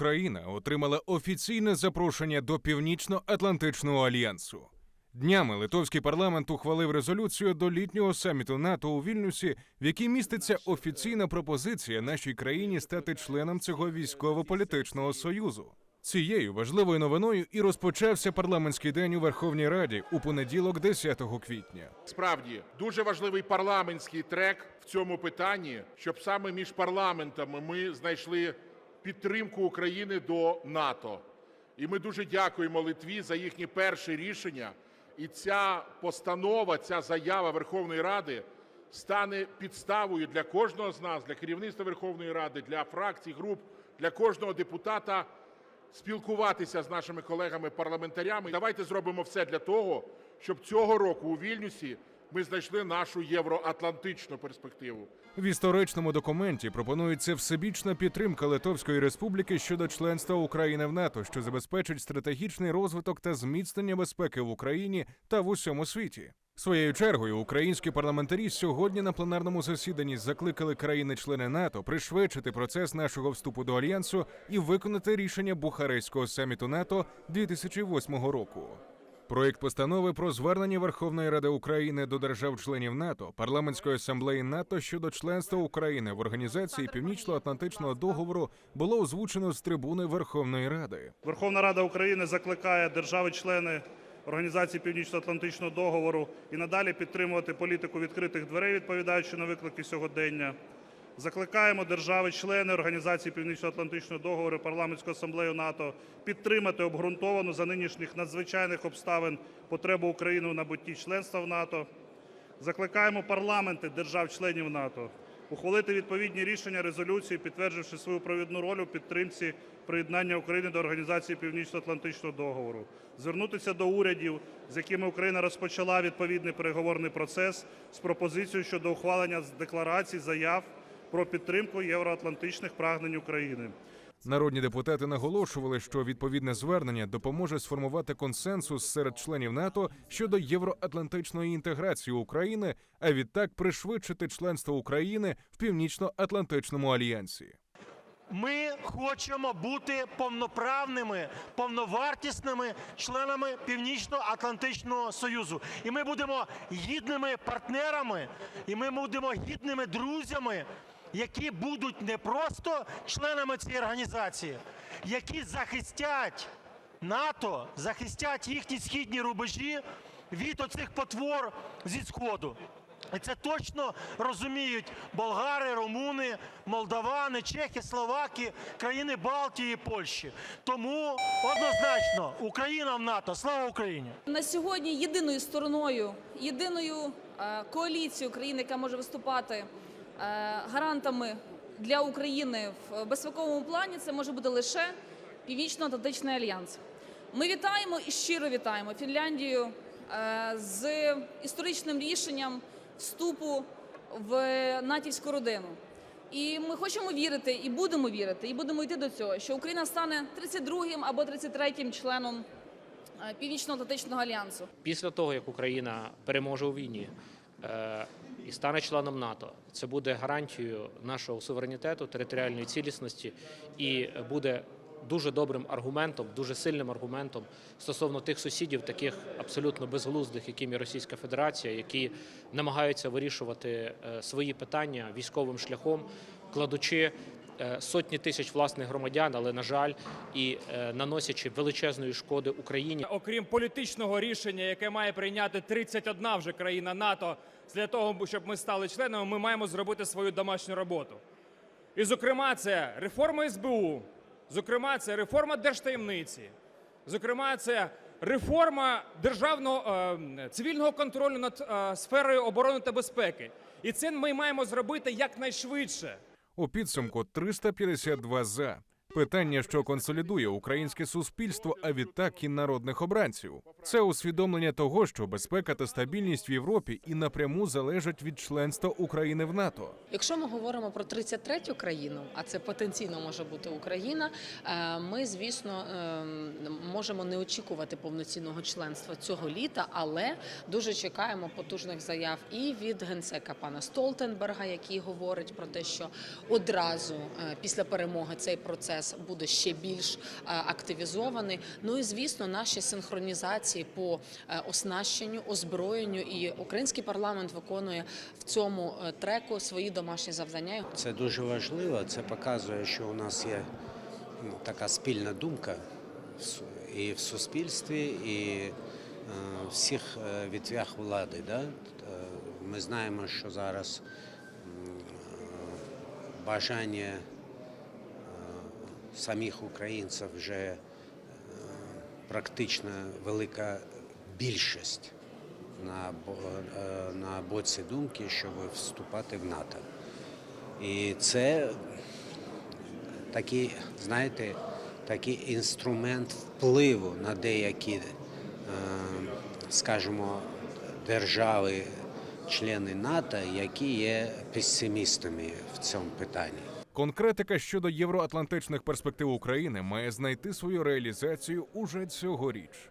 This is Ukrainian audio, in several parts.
Україна отримала офіційне запрошення до Північно-Атлантичного альянсу. Днями литовський парламент ухвалив резолюцію до літнього саміту НАТО у Вільнюсі, в якій міститься офіційна пропозиція нашій країні стати членом цього військово-політичного союзу. Цією важливою новиною і розпочався парламентський день у Верховній Раді у понеділок, 10 квітня. Справді дуже важливий парламентський трек в цьому питанні, щоб саме між парламентами ми знайшли підтримку України до НАТО. І ми дуже дякуємо Литві за їхнє перше рішення. І ця постанова, ця заява Верховної Ради стане підставою для кожного з нас, для керівництва Верховної Ради, для фракцій, груп, для кожного депутата спілкуватися з нашими колегами-парламентарями. Давайте зробимо все для того, щоб цього року у Вільнюсі ми знайшли нашу євроатлантичну перспективу. В історичному документі пропонується всебічна підтримка Литовської республіки щодо членства України в НАТО, що забезпечить стратегічний розвиток та зміцнення безпеки в Україні та в усьому світі. Своєю чергою українські парламентарі сьогодні на пленарному засіданні закликали країни-члени НАТО пришвидшити процес нашого вступу до альянсу і виконати рішення Бухарестського саміту НАТО 2008 року. Проєкт постанови про звернення Верховної Ради України до держав-членів НАТО, парламентської асамблеї НАТО щодо членства України в організації Північно-Атлантичного договору було озвучено з трибуни Верховної Ради. Верховна Рада України закликає держави-члени Організації Північно-Атлантичного договору і надалі підтримувати політику відкритих дверей, відповідаючи на виклики сьогодення. Закликаємо держави-члени Організації Північно-Атлантичного договору Парламентську асамблею НАТО підтримати обґрунтовану за нинішніх надзвичайних обставин потребу України у набутті членства в НАТО. Закликаємо парламенти держав-членів НАТО ухвалити відповідні рішення резолюції, підтвердивши свою провідну роль у підтримці приєднання України до Організації Північно-Атлантичного договору, звернутися до урядів, з якими Україна розпочала відповідний переговорний процес з пропозицією щодо ухвалення декларацій, заяв про підтримку євроатлантичних прагнень України. Народні депутати наголошували, що відповідне звернення допоможе сформувати консенсус серед членів НАТО щодо євроатлантичної інтеграції України, а відтак пришвидшити членство України в Північно-Атлантичному альянсі. Ми хочемо бути повноправними, повновартісними членами Північно-Атлантичного Союзу. І ми будемо гідними партнерами, і ми будемо гідними друзями, які будуть не просто членами цієї організації, які захистять НАТО, захистять їхні східні рубежі від оцих потвор зі сходу. І це точно розуміють болгари, румуни, молдавани, чехи, словаки, країни Балтії, Польщі. Тому однозначно Україна в НАТО. Слава Україні! На сьогодні єдиною стороною, єдиною е, коаліцією країн, яка може виступати гарантами для України в безпековому плані, це може бути лише Північно-Атлантичний альянс. Ми вітаємо і щиро вітаємо Фінляндію е, з історичним рішенням вступу в натівську родину. І ми хочемо вірити, і будемо вірити, і будемо йти до цього, що Україна стане 32-м або 33-м членом е, Північно-Атлантичного альянсу. Після того, як Україна переможе у війні е, і стане членом НАТО, це буде гарантією нашого суверенітету, територіальної цілісності і буде дуже добрим аргументом, дуже сильним аргументом стосовно тих сусідів, таких абсолютно безглуздих, яким є Російська Федерація, які намагаються вирішувати е, свої питання військовим шляхом, кладучи е, сотні тисяч власних громадян, але на жаль, і е, наносячи величезної шкоди Україні. окрім політичного рішення, яке має прийняти 31 вже країна НАТО для того, щоб ми стали членами, ми маємо зробити свою домашню роботу. І, зокрема, це реформа СБУ, зокрема, це реформа держтаємниці, зокрема, це реформа державного е, цивільного контролю над е, сферою оборони та безпеки. І це ми маємо зробити якнайшвидше. У підсумку 352 за. Питання, що консолідує українське суспільство, а відтак і народних обранців, це усвідомлення того, що безпека та стабільність в Європі і напряму залежать від членства України в НАТО. Якщо ми говоримо про 33-ю країну, а це потенційно може бути Україна, е, ми, звісно, е, можемо не очікувати повноцінного членства цього літа, але дуже чекаємо потужних заяв і від генсека пана Столтенберга, який говорить про те, що одразу е, після перемоги цей процес процес буде ще більш е, активізований. Ну і звісно, наші синхронізації по е, оснащенню, озброєнню, і український парламент виконує в цьому е, треку свої домашні завдання. Це дуже важливо. Це показує, що у нас є ну, така спільна думка і в суспільстві, і в всіх ветвях влади. Ми знаємо, що зараз бажання самих українців вже е, практично велика більшість на, е, на боці думки, щоб вступати в НАТО. І це такий, знаєте, такий інструмент впливу на деякі, е, скажімо, держави, члени НАТО, які є песимістами в цьому питанні. Конкретика щодо євроатлантичних перспектив України має знайти свою реалізацію уже цьогоріч.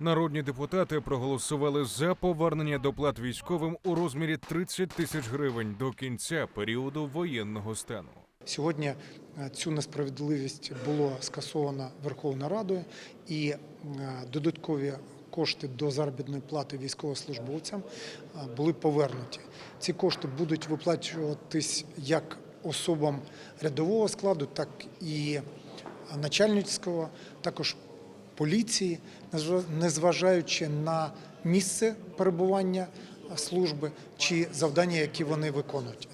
Народні депутати проголосували за повернення доплат військовим у розмірі 30 тисяч гривень до кінця періоду воєнного стану. Сьогодні е, цю несправедливість було скасовано Верховною Радою і е, додаткові кошти до заробітної плати військовослужбовцям були повернуті. Ці кошти будуть виплачуватись як особам рядового складу, так і начальницького, також поліції, незважаючи на місце перебування служби чи завдання, які вони виконують.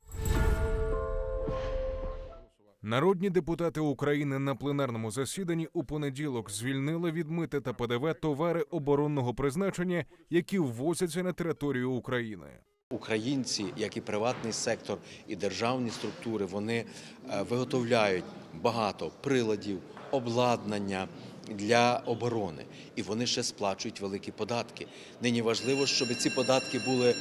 Народні депутати України на пленарному засіданні у понеділок звільнили від мити та ПДВ товари оборонного призначення, які ввозяться на територію України. Українці, як і приватний сектор, і державні структури, вони е, виготовляють багато приладів, обладнання для оборони, і вони ще сплачують великі податки. Нині важливо, щоб ці податки були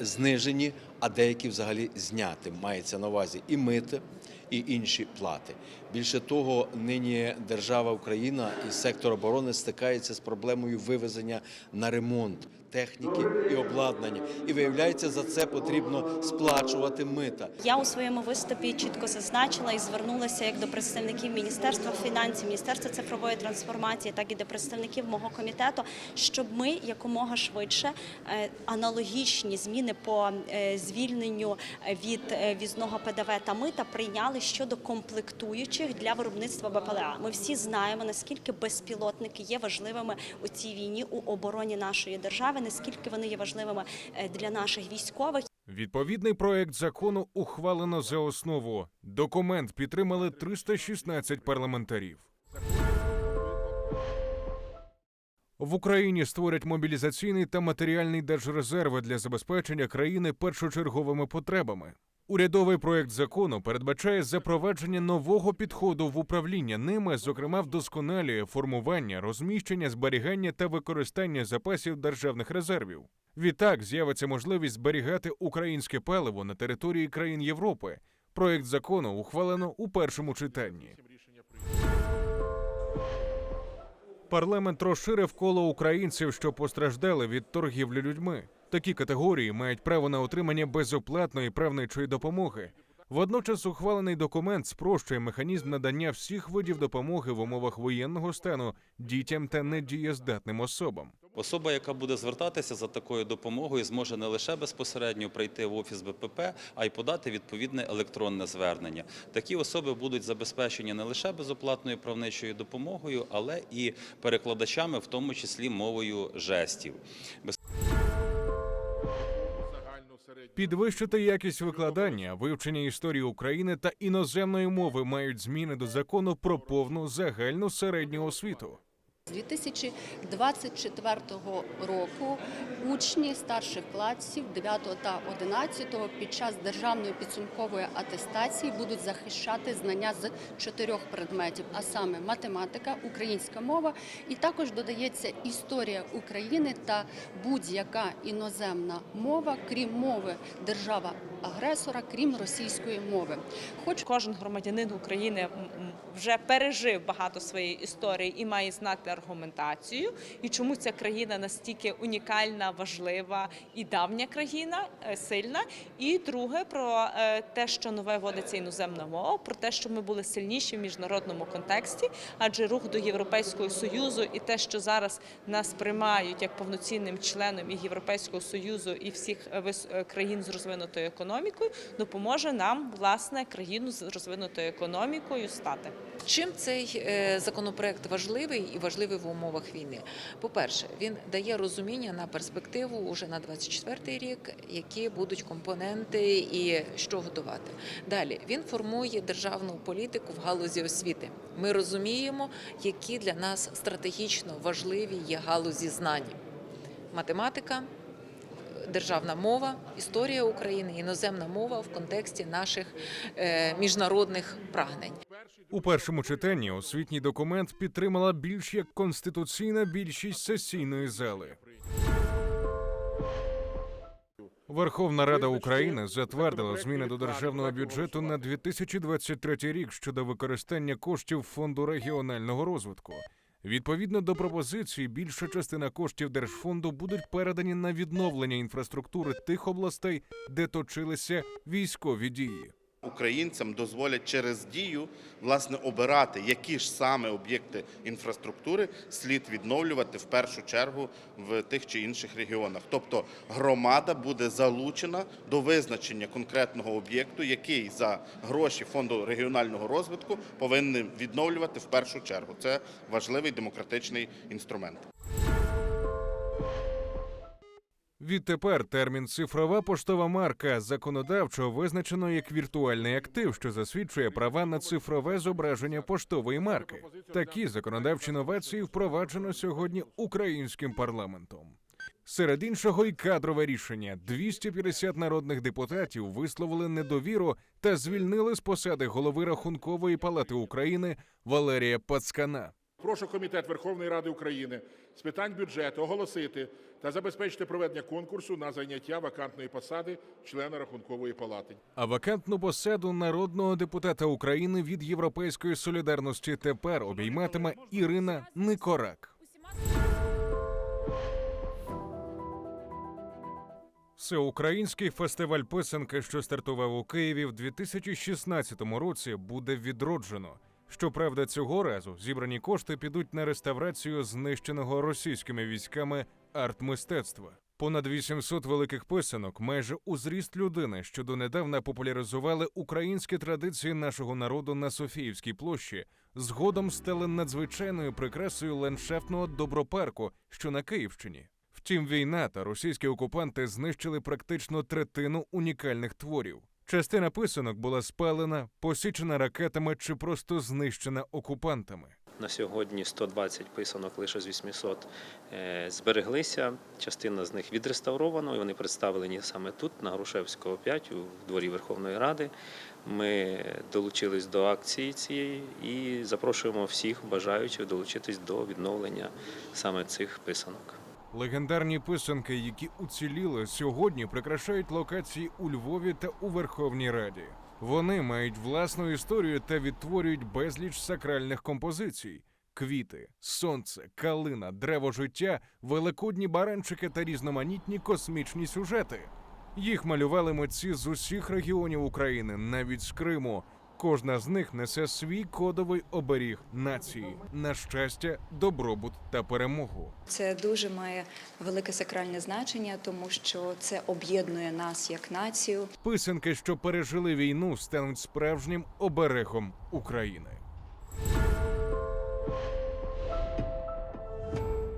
знижені, а деякі взагалі зняти. Мається на увазі і мити, і інші плати. Більше того, нині держава Україна і сектор оборони стикається з проблемою вивезення на ремонт техніки і обладнання. І виявляється, за це потрібно сплачувати мита. Я у своєму виступі чітко зазначила і звернулася як до представників Міністерства фінансів, Міністерства цифрової трансформації, так і до представників мого комітету, щоб ми якомога швидше е, аналогічні зміни по е, звільненню від е, візного ПДВ та мита прийняли щодо комплектуючих для виробництва БПЛА. Ми всі знаємо наскільки безпілотники є важливими у цій війні у обороні нашої держави, наскільки вони є важливими е, для наших військових. Відповідний проект закону ухвалено за основу. Документ підтримали 316 парламентарів. В Україні створять мобілізаційний та матеріальний держрезерви для забезпечення країни першочерговими потребами. Урядовий проект закону передбачає запровадження нового підходу в управління ними, зокрема, вдосконалює формування, розміщення, зберігання та використання запасів державних резервів. Відтак з'явиться можливість зберігати українське паливо на території країн Європи. Проект закону ухвалено у першому читанні. Парламент розширив коло українців, що постраждали від торгівлі людьми. Такі категорії мають право на отримання безоплатної правничої допомоги. Водночас ухвалений документ спрощує механізм надання всіх видів допомоги в умовах воєнного стану дітям та недієздатним особам. Особа, яка буде звертатися за такою допомогою, зможе не лише безпосередньо прийти в офіс БПП, а й подати відповідне електронне звернення. Такі особи будуть забезпечені не лише безоплатною правничою допомогою, але і перекладачами, в тому числі мовою жестів. Підвищити якість викладання, вивчення історії України та іноземної мови мають зміни до закону про повну загальну середню освіту. З 2024 року учні старших класів 9 та 11 під час державної підсумкової атестації будуть захищати знання з чотирьох предметів, а саме математика, українська мова, і також додається історія України та будь-яка іноземна мова, крім мови держава-агресора, крім російської мови. Хоч кожен громадянин України вже пережив багато своєї історії і має знати аргументацію і чому ця країна настільки унікальна, важлива і давня країна, е, сильна. І друге про е, те, що нове вводиться іноземна мова, про те, що ми були сильніші в міжнародному контексті, адже рух до Європейського союзу і те, що зараз нас приймають як повноцінним членом і Європейського союзу і всіх е, країн з розвинутою економікою, допоможе нам власне країну з розвинутою економікою стати. Чим цей е, законопроект важливий і важливий в умовах війни? По-перше, він дає розуміння на перспективу уже на 24-й рік, які будуть компоненти і що готувати. Далі він формує державну політику в галузі освіти. Ми розуміємо, які для нас стратегічно важливі є галузі знань. Математика, державна мова, історія України, іноземна мова в контексті наших е, міжнародних прагнень. У першому читанні освітній документ підтримала більш як конституційна більшість сесійної зали. Верховна Рада України затвердила зміни до державного бюджету на 2023 рік щодо використання коштів фонду регіонального розвитку. Відповідно до пропозиції, більша частина коштів держфонду будуть передані на відновлення інфраструктури тих областей, де точилися військові дії. Українцям дозволять через дію власне обирати, які ж саме об'єкти інфраструктури слід відновлювати в першу чергу в тих чи інших регіонах. Тобто громада буде залучена до визначення конкретного об'єкту, який за гроші фонду регіонального розвитку повинен відновлювати в першу чергу. Це важливий демократичний інструмент. Відтепер термін цифрова поштова марка законодавчо визначено як віртуальний актив, що засвідчує права на цифрове зображення поштової марки. Такі законодавчі новації впроваджено сьогодні українським парламентом. Серед іншого, й кадрове рішення: 250 народних депутатів висловили недовіру та звільнили з посади голови Рахункової палати України Валерія Пацкана. Прошу комітет Верховної Ради України з питань бюджету оголосити та забезпечити проведення конкурсу на зайняття вакантної посади члена Рахункової палати. А вакантну посаду народного депутата України від Європейської солідарності тепер обійматиме Ірина Никорак. Всеукраїнський фестиваль писанки, що стартував у Києві в 2016 році, буде відроджено. Щоправда, цього разу зібрані кошти підуть на реставрацію знищеного російськими військами арт-мистецтва. Понад 800 великих писанок, майже у зріст людини, що донедавна популяризували українські традиції нашого народу на Софіївській площі, згодом стали надзвичайною прикрасою ландшафтного добропарку, що на Київщині. Втім, війна та російські окупанти знищили практично третину унікальних творів. Частина писанок була спалена, посічена ракетами чи просто знищена окупантами. На сьогодні 120 писанок лише з 800 е, збереглися. Частина з них відреставровано, і вони представлені саме тут, на Грушевського 5, у дворі Верховної Ради. Ми долучились до акції цієї і запрошуємо всіх бажаючих долучитись до відновлення саме цих писанок. Легендарні писанки, які уціліли, сьогодні прикрашають локації у Львові та у Верховній Раді. Вони мають власну історію та відтворюють безліч сакральних композицій: квіти, сонце, калина, древо життя, великодні баранчики та різноманітні космічні сюжети. Їх малювали митці з усіх регіонів України, навіть з Криму. Кожна з них несе свій кодовий оберіг нації на щастя, добробут та перемогу. Це дуже має велике сакральне значення, тому що це об'єднує нас як націю. Писанки, що пережили війну, стануть справжнім оберегом України.